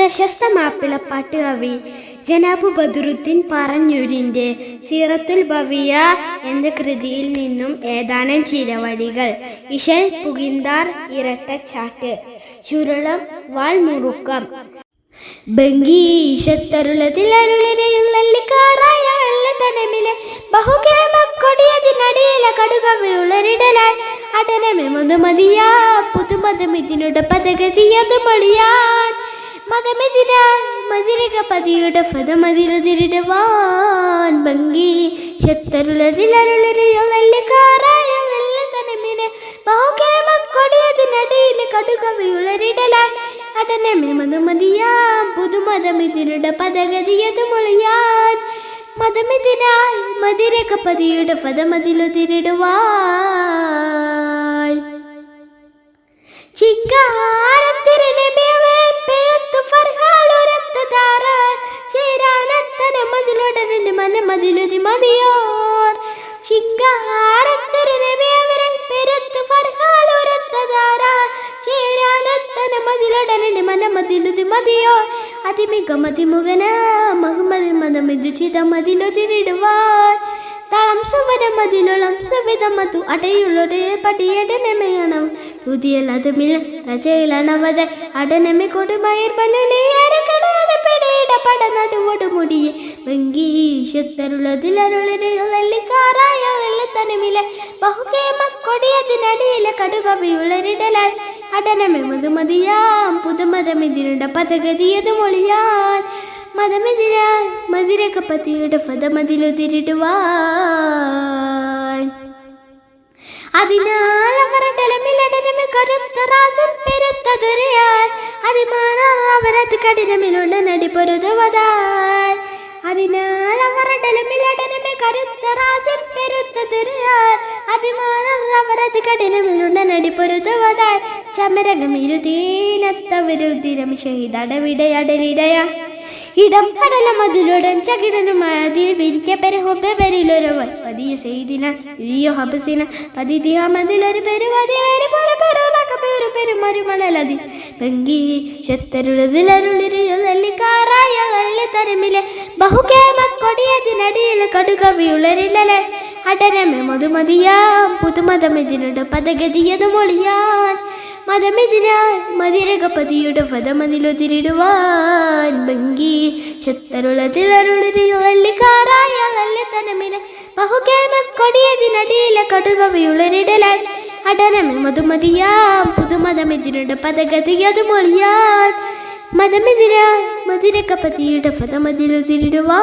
പ്രശസ്ത മാപ്പിളപ്പാട്ട് കവി ജനാബു ബദറുദ്ദീൻ പറഞ്ഞൂരിന്റെ സീറത്തുൽ ബവിയ എന്ന കൃതിയിൽ നിന്നും ഏതാനും ചില വരികൾ. ഇഷൽ പുകിന്താർ ഇരട്ടച്ചാട്ട് ചുരുളം വാൾമുറുക്കം ബംഗീശത്തരുളതിലരുളരയുള്ളിക്കാറായ വെള്ളത്തനമിലെ ബഹുകേമ കൊടിയതിനടിയിലെ കടുകവയുളരിടലായി അടനമെ മുതുമതിയാ പുതുമതമിതിനുടെ പദഗതിയതു മൊഴിയാൻ ഫതമതിരുതിരിടുവാൻ ഭംഗി. പതിയുടെ ഫതമതിലുതിരിടുവാൻ ചിക്കാരത്തിരുനബിയവേ മനമതിലുതി മതിയോർ. അവരൻ ചിത മതിലുതിരിടുവാൻ. തളം മതമെതിരാൻ മതിരകപ്പത്തിയുടെ ഫതമതിലുതിരിടുവാൻ. അതിനാൽ കഠിനമിലുള്ള നടി പൊരുതുവതാൽ അതിനാൽ അവരടലമിലടനമെ കരുത്ത റാസം പെരുത്തതുരയാൽ അതിമാറാ അവരത് കഠിനമിലുള്ള നടി പൊരുതുവതാൽ ചമരകമിരുതീനത്തവരുതിരം ഷഹിദടവിടയടലിടയാ ഇടം കടല മതിലുടൻ ചകിടനുമായ അതിൽ വിരിക്കപ്പെര ഹൊബെരിലൊരുവൻ പതിയ ചെയ്തിന വിരിയോ ഹബസിന. പതിതിയ മതിലൊരു പെരുവതി. പോലെ പെരുന്നക പേരു പെരുമരുമണലതി പെങ്കി ശത്തരുളതിലരുളിരിയൊല്ലിക്കാറായ തരമിലെ ബഹുകേമ കൊടിയതിനടിയിലെ കടുകവിയുളരിലെ അടരമെ മധുമതിയാം പുതുമതമെതിനുടെ പദഗതിയത് മൊളിയാൻ. മതമെതിരാൽ മതിരകപതിയുടെ ഫതമതിലുതിരിടുവാൻ ഭംഗി ശത്തരുളതിലരുളിരിയൊല്ലിക്കാറായ തനമിലെ. ബഹുകേമ കൊടിയതിനടിയിലെ കടുകവയുളരിടലാൽ അടരമെ മധുമതിയാം പുതുമതമെതിരുടെ പദഗതിയത് മൊഴിയാൻ മതമെതിരാൽ മതിരകപതിയുടെ ഫതമതിലുതിരിടുവാൻ